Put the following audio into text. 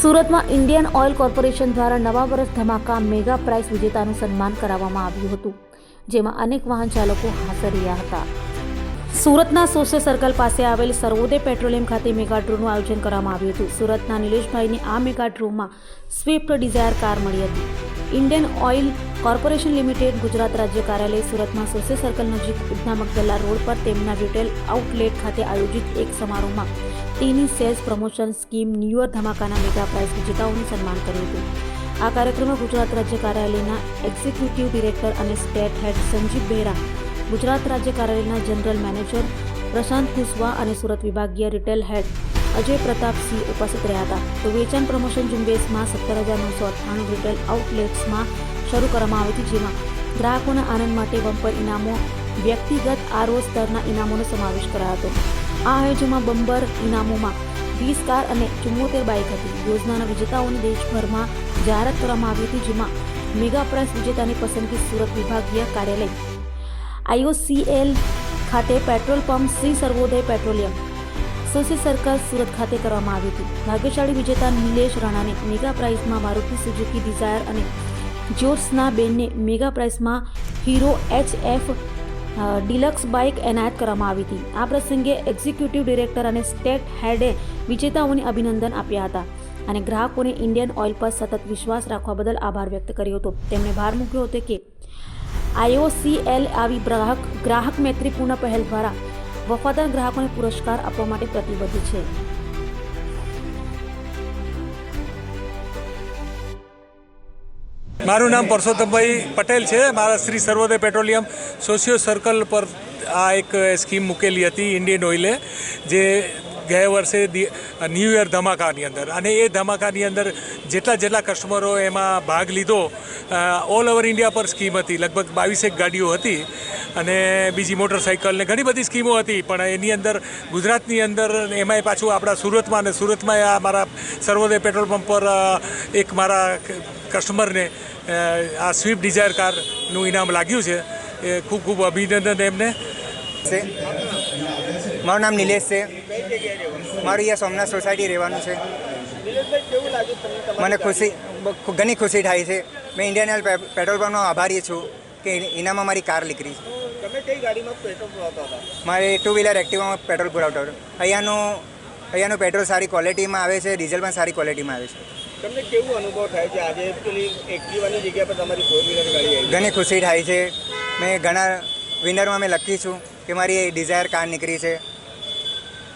સુરતમાં Indian oil corporation દ્વારા નવા વર્ષ ધમાકા મેગા પ્રાઇસ વિજેતાનું સન્માન કરાવવામાં આવ્યું હતું, જેમાં અનેક વાહન ચાલકો હાજર રહ્યા હતા. સુરતના સોશિયલ સર્કલ પાસે આવેલ સર્વોદય પેટ્રોલિયમ ખાતે મેગા ડ્રોનું આયોજન કરવામાં આવ્યું હતું. સુરતના નિલેશભાઈને આ મેગા ડ્રોમાં સ્વિફ્ટ ડિઝાયર કાર મળી હતી. Indian oil corporation limited Gujarat રાજ્ય કાર્યાલય સુરતમાં સોશિયલ સર્કલ નજીક ઉધના મગદલ્લા રોડ પર તેમના રિટેલ આઉટલેટ ખાતે આયોજિત એક સમારોહમાં તેની સેલ્સ પ્રમોશન સ્કીમ ન્યૂ ધમાકાના મેગા પ્રાઇઝ વિજેતાઓનું સન્માન કર્યું હતું. આ કાર્યક્રમમાં ગુજરાત રાજ્ય કાર્યાલયના એક્ઝિક્યુટિવ ડિરેક્ટર અને સ્ટેટ હેડ સંજીવ બેરા ગુજરાત રાજ્ય કાર્યાલયના જનરલ મેનેજર પ્રશાંત કુશવા અને સુરત વિભાગીય રિટેલ હેડ અજય પ્રતાપસિંહ ઉપસ્થિત રહ્યા હતા. તો વેચાણ પ્રમોશન ઝુંબેશમાં સત્તર હજાર નવસો અઠ્ઠાણું રિટેલ આઉટલેટ્સમાં શરૂ કરવામાં આવી હતી, જેમાં ગ્રાહકોના આનંદ માટે બમ્પર ઇનામો, વ્યક્તિગત આરઓ સ્તરના ઇનામોનો સમાવેશ કરાયો હતો. આ આયોજનમાં બમ્બર ઇનામોમાં વીસ કાર અને ચુમ્મોતેર બાઇક હતી. યોજનાના વિજેતાઓની દેશભરમાં જાહેરાત કરવામાં આવી હતી, જેમાં મેગા પ્રાઇઝ વિજેતાની પસંદગી સુરત વિભાગીય કાર્યાલય આઈઓસીએલ ખાતે petrol pump Shri Sarvodaya petroleum. સોસી circle Surat ખાતે કરવામાં આવી હતી. ભાગ્યશાળી વિજેતા નિલેશ રાણાને મેગા પ્રાઇઝમાં મારુતિ સુઝુકી, ડિઝાયર અને જ્યોત્સના બેનને mega પ્રાઇઝમાં Hero H F deluxe bike એનાયત કરવામાં આવી હતી. આ પ્રસંગે એક્ઝિક્યુટિવ ડિરેક્ટર અને સ્ટેટ હેડે વિજેતાઓને અભિનંદન આપ્યા હતા અને ગ્રાહકોને ઇન્ડિયન ઓઇલ પર સતત વિશ્વાસ રાખવા બદલ આભાર વ્યક્ત કર્યો હતો. તેમણે ભાર મૂક્યો હતો કે આઈઓસીએલ આવી ગ્રાહક ગ્રાહક મૈત્રીપૂર્ણ પહેલ દ્વારા વફાદાર ગ્રાહકોને પુરસ્કાર આપવા માટે પ્રતિબદ્ધ છે. મારું નામ પરસોત્તમભાઈ પટેલ છે. મારા Shri Sarvodaya petroleum socio circle પર આ એક સ્કીમ મૂકેલી હતી, ઇન્ડિયન ઓઇલે, જે ગયા વર્ષે ન્યૂ યર ધમાકાની અંદર. અને એ ધમાકાની અંદર જેટલા જેટલા કસ્ટમરો એમાં ભાગ લીધો ઓલ ઓવર ઇન્ડિયા પર સ્કીમ હતી. લગભગ બાવીસેક ગાડીઓ હતી અને બીજી મોટરસાઇકલ ને ઘણી બધી સ્કીમો હતી. પણ એની અંદર, ગુજરાતની અંદર એમાંય પાછું આપણા સુરતમાં અને સુરતમાં આ મારા સર્વોદય પેટ્રોલ પંપ પર એક મારા કસ્ટમરને આ સ્વિફ્ટ ડિઝાયર કારનું ઇનામ લાગ્યું છે. એ ખૂબ ખૂબ અભિનંદન એમને. મારું નામ નિલેશ છે. મારું અહીંયા સોમનાથ સોસાયટી રહેવાનું છે. મને ખુશી ઘણી ખુશી થાય છે. મેં ઇન્ડિયન ઓઇલ પેટ્રોલ પંપનો આભારી છું કે એનામાં મારી કાર નીકળી છે. મારે ટુ વ્હીલર એક્ટિવામાં પેટ્રોલ પુરાવતો હતો. અહીંયાનું અહીંયાનું પેટ્રોલ સારી ક્વોલિટીમાં આવે છે ડીઝલ પણ સારી ક્વોલિટીમાં આવે છે. તમને કેવું અનુભવ થાય છે? આજે એક્ટિવાની જગ્યા પર તમારી ફોર વ્હીલર ગાડી ઘણી ખુશી થાય છે. મેં ઘણા વિનરમાં મેં લખી છું. કે મારી ડિઝાયર કાર નીકળી છે.